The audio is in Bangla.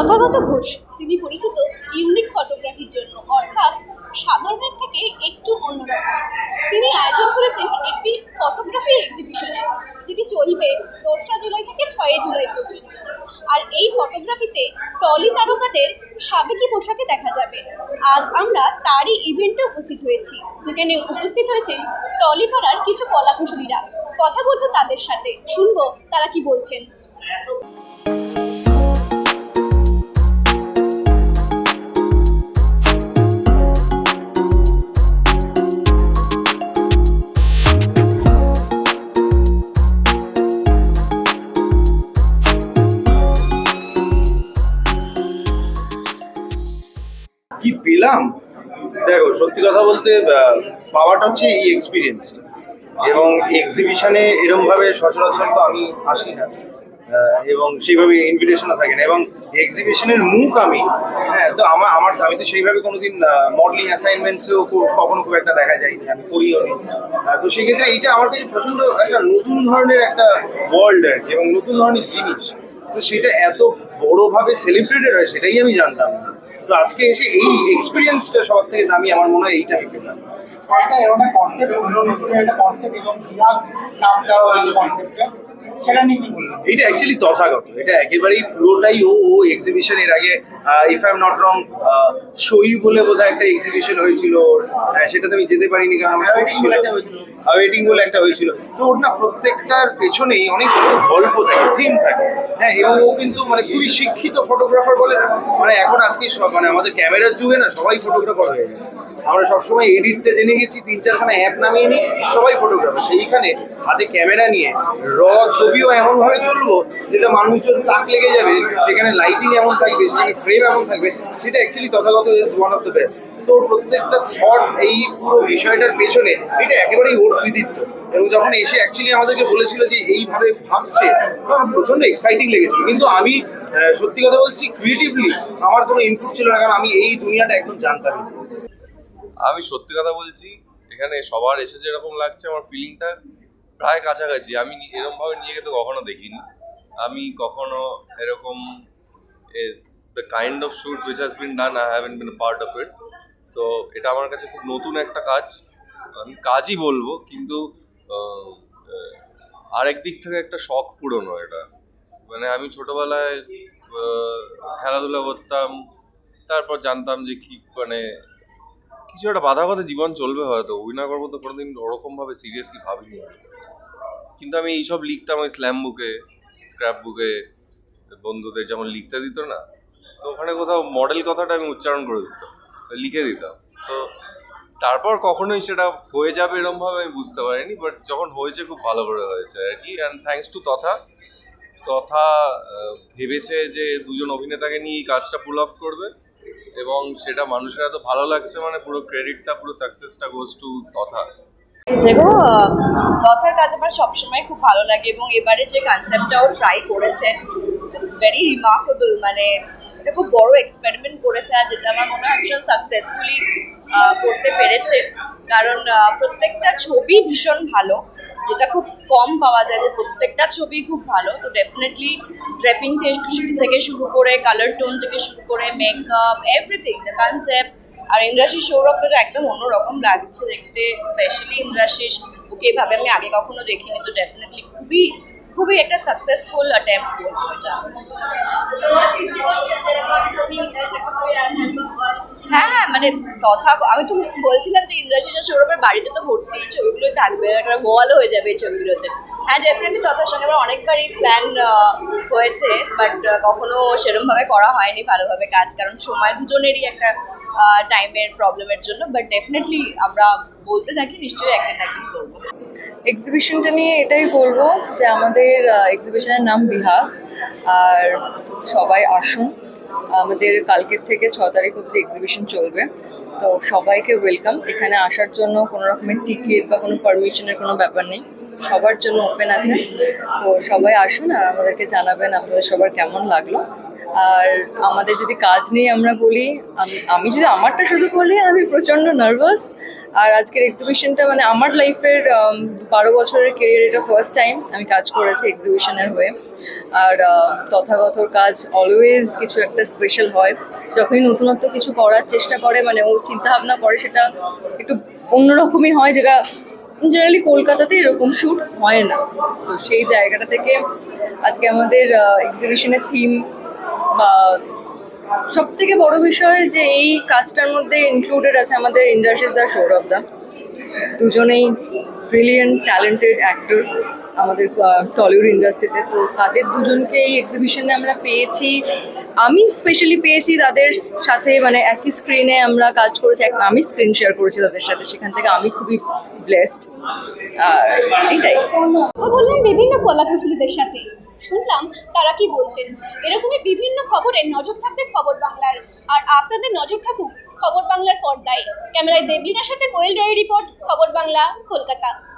তথাগত ঘোষ, যিনি পরিচিত ইউনিক ফটোগ্রাফির জন্য, অর্থাৎ সাধারণের থেকে একটু অন্যরকম। তিনি আয়োজন করেছেন একটি ফটোগ্রাফি এক্সিবিশনের যেটি চলবে দোসরা জুলাই থেকে ছয়ই জুলাই পর্যন্ত। আর এই ফটোগ্রাফিতে টলি তারকাদের সাবেকি পোশাকে দেখা যাবে। আজ আমরা তারই ইভেন্টে উপস্থিত হয়েছি, যেখানে উপস্থিত হয়েছেন টলিপাড়ার কিছু কলাকুশলীরা। কথা বলব তাদের সাথে, শুনব তারা কি বলছেন। কি পেলাম দেখো, সত্যি কথা বলতে পাওয়াটা হচ্ছে এই এক্সপিরিয়েন্স এবং এক্সিবিশনে এরম ভাবে সচরাচর তো আমি আসি না। এবং সেইভাবে ইনভিটেশনও থাকে না। এবং এক্সিবিশনের মুখ আমি হ্যাঁ তো আমার আমার, আমি তো সেইভাবে কোনোদিন মডেলিং অ্যাসাইনমেন্টসেও কখনো খুব একটা দেখা যায়নি, আমি করিও নি। তো সেক্ষেত্রে এইটা আমার কাছে প্রচণ্ড একটা নতুন ধরনের একটা ওয়ার্ল্ড আর কি, এবং নতুন ধরনের জিনিস। তো সেটা এত বড়ভাবে সেলিব্রেটেড হয়, সেটাই আমি জানতাম না। তো আজকে এসে এই এক্সপিরিয়েন্সটা সব থেকে দামি আমার মনে হয় এইটা একটা কনসেপ্ট নতুন একটা কনসেপ্ট এবং নাম দেওয়া হয়েছে কনসেপ্টে সেটা নিয়ে এটা অ্যাকচুয়ালি তথাগত। এটা একেবারেই পুরোটাই ও ও এক্সিবিশন এর আগে if I am not wrong সই বলে বোধহয় একটা এক্সিবিশন হয়েছিল। ওর আহ, সেটাতে আমি যেতে পারিনি কারণ আমার Awaiting ছিল। ওয়েটিং বলে একটা হয়েছিল। তো ওর না প্রত্যেকটার পেছনেই অনেক গল্প থাকে থিম থাকে। হ্যাঁ এবং ও কিন্তু মানে খুবই শিক্ষিত ফটোগ্রাফার বলে না। মানে এখন আজকে সব মানে আমাদের ক্যামেরার যুগে না সবাই ফটোগ্রাফার হয়ে গেছে। আমরা সবসময় এডিটটা জেনে গেছি, তিন চারখানা অ্যাপ নামিয়ে নিই, সবাই ফটোগ্রাফার সেইখানে হাতে ক্যামেরা নিয়ে র ছবিও এমনভাবে তুলবো যেটা মানুষজন তাক লেগে যাবে, সেখানে লাইটিং এমন থাকবে, সেখানে ফ্রেম এমন থাকবে, সেটা actually Tathagata is one of the best তো প্রত্যেকটা থট এই পুরো বিষয়টার পেছনে এটা একেবারেই ওর কৃতিত্ব। এবং যখন এসে অ্যাকচুয়ালি আমাদেরকে বলেছিল যে এইভাবে ভাবছে প্রচণ্ড এক্সাইটিং লেগেছিল। কিন্তু আমি সত্যি কথা বলছি ক্রিয়েটিভলি আমার কোনো ইনপুট ছিল না, কারণ আমি এই দুনিয়াটা একদম জানতাম না। আমি সত্যি কথা বলছি, এখানে সবার এসে যেরকম লাগছে আমার ফিলিংটা প্রায় কাছাকাছি। আমি নি- এরম ভাবে নিজেকে তো কখনো দেখিনি। আমি কখনো এরকম the kind of shoot which has been done I haven't been part of it তো এটা আমার কাছে খুব নতুন একটা কাজ। আমি কাজই বলব, কিন্তু আরেক দিক থেকে একটা শখ পুরনো এটা। মানে আমি ছোটবেলায় খেলাধুলা করতাম, তারপর জানতাম যে কি মানে কিছু একটা বাধাগত জীবন চলবে হয়তো। অভিনয় করব তো কোনোদিন ওরকম ভাবে সিরিয়াসলি ভাবিনি। কিন্তু আমি এইসব লিখতাম ওই স্ল্যাম বুকে স্ক্র্যাপ বুকে বন্ধুদের যেমন লিখতে দিত না, তো ওখানে কোথাও মডেল কথাটা আমি উচ্চারণ করে দিতাম, লিখে দিতাম। তো তারপর কখনোই সেটা হয়ে যাবে এরকম ভাবে আমি বুঝতে পারিনি বাট যখন হয়েছে খুব ভালো করে হয়েছে আর কি। অ্যান্ড থ্যাঙ্কস টু তথা তথা ভেবেছে যে দুজন অভিনেতাকে নিয়ে কাজটা পুল অফ করবে। এবং সেটা মানুষের এত ভালো লাগছে মানে পুরো ক্রেডিটটা পুরো সাকসেসটা গোজ টু তথা। যেগুলো কথার কাজ আমার সবসময় খুব ভালো লাগে এবং এবারে যে কনসেপ্টটাও ট্রাই করেছে ইটস ভেরি রিমার্কেবল মানে এটা খুব বড় এক্সপেরিমেন্ট করেছে আর যেটা আমার মনে হয় ভীষণ সাকসেসফুলি করতে পেরেছে। কারণ প্রত্যেকটা ছবি ভীষণ ভালো। যেটা খুব কম পাওয়া যায় যে প্রত্যেকটা ছবি খুব ভালো, তো ডেফিনেটলি ড্রেপিং থেকে শুরু করে কালার টোন থেকে শুরু করে মেকআপ এভরিথিং দ্য কনসেপ্ট আর ইন্দ্রাশিস সৌরভকে তো একদম অন্যরকম লাগছে দেখতে স্পেশালি ইন্দ্রাশিস ওকে এভাবে আমি আগে কখনো দেখিনি, তো ডেফিনেটলি খুবই খুবই একটা সাকসেসফুল অ্যাটেম্প এটা। মানে কথা আমি তো বলছিলাম যে ইন্দ্রাশিস আর সৌরভের বাড়িতে তো ভর্তি এই ছবিগুলোই থাকবে, একটা ওয়ালও হয়ে যাবে এই ছবিগুলোতে। হ্যাঁ ডেফিনেটলি তথার সঙ্গে আমার অনেকবারই প্ল্যান হয়েছে বাট কখনো সেরমভাবে করা হয়নি ভালোভাবে কাজ, কারণ সময় দুজনেরই একটা টাইমের প্রবলেমের জন্য বাট ডেফিনেটলি আমরা বলতে থাকি, নিশ্চয়ই একদিন একদিন করব। এক্সিবিশনটা নিয়ে এটাই বলব যে আমাদের এক্সিবিশনের নাম বিহাগ আর সবাই আসুন। আমাদের কালকের থেকে ছ তারিখ অব্দি এক্সিবিশন চলবে। তো সবাইকে ওয়েলকাম এখানে আসার জন্য কোনো রকমের টিকিট বা কোনো পারমিশনের কোনো ব্যাপার নেই। সবার জন্য ওপেন আছে। তো সবাই আসুন আর আমাদেরকে জানাবেন আপনাদের সবার কেমন লাগল। আর আমাদের যদি কাজ নেই আমরা বলি আমি আমি যদি আমারটা শুধু বলি আমি প্রচণ্ড নার্ভাস আর আজকের এক্সিবিশনটা মানে আমার লাইফের বারো বছরের কেরিয়ার এটা ফার্স্ট টাইম আমি কাজ করেছি এক্সিবিশনের হয়ে। আর আহ, তথাগতর কাজ অলওয়েজ কিছু একটা স্পেশাল হয়। যখনই নতুনত্ব কিছু করার চেষ্টা করে মানে ও চিন্তা ভাবনা করে সেটা একটু অন্যরকমই হয় যেটা জেনারেলি কলকাতাতে এরকম শ্যুট হয় না। তো সেই জায়গাটা থেকে আজকে আমাদের এক্সিবিশনের থিম সব থেকে বড় বিষয় যে এই কাজটার মধ্যে ইনক্লুডেড আছে আমাদের ইন্দ্রাশিস দা সৌরভ দা। দুজনেই ব্রিলিয়েন্ট ট্যালেন্টেড অ্যাক্টর আমাদের টলিউড ইন্ডাস্ট্রিতে তো। তাদের দুজনকে এই এক্সিবিশনে আমরা পেয়েছি। আমি স্পেশালি পেয়েছি তাদের সাথে মানে একই স্ক্রিনে আমরা কাজ করেছি আমি স্ক্রিন শেয়ার করেছি তাদের সাথে। সেখান থেকে আমি খুবই ব্লেসড আর এটাই। বললেন বিভিন্ন কলাকুশলীদের সাথে। শুনলাম তারা কি বলছেন। এরকমই বিভিন্ন খবরে নজর থাকবে খবর বাংলার। আর আপনাদের নজর থাকুক খবর বাংলার পর্দায়। ক্যামেরায় দেবলিনার সাথে কোয়েল রায় রিপোর্ট, খবর বাংলা, কলকাতা।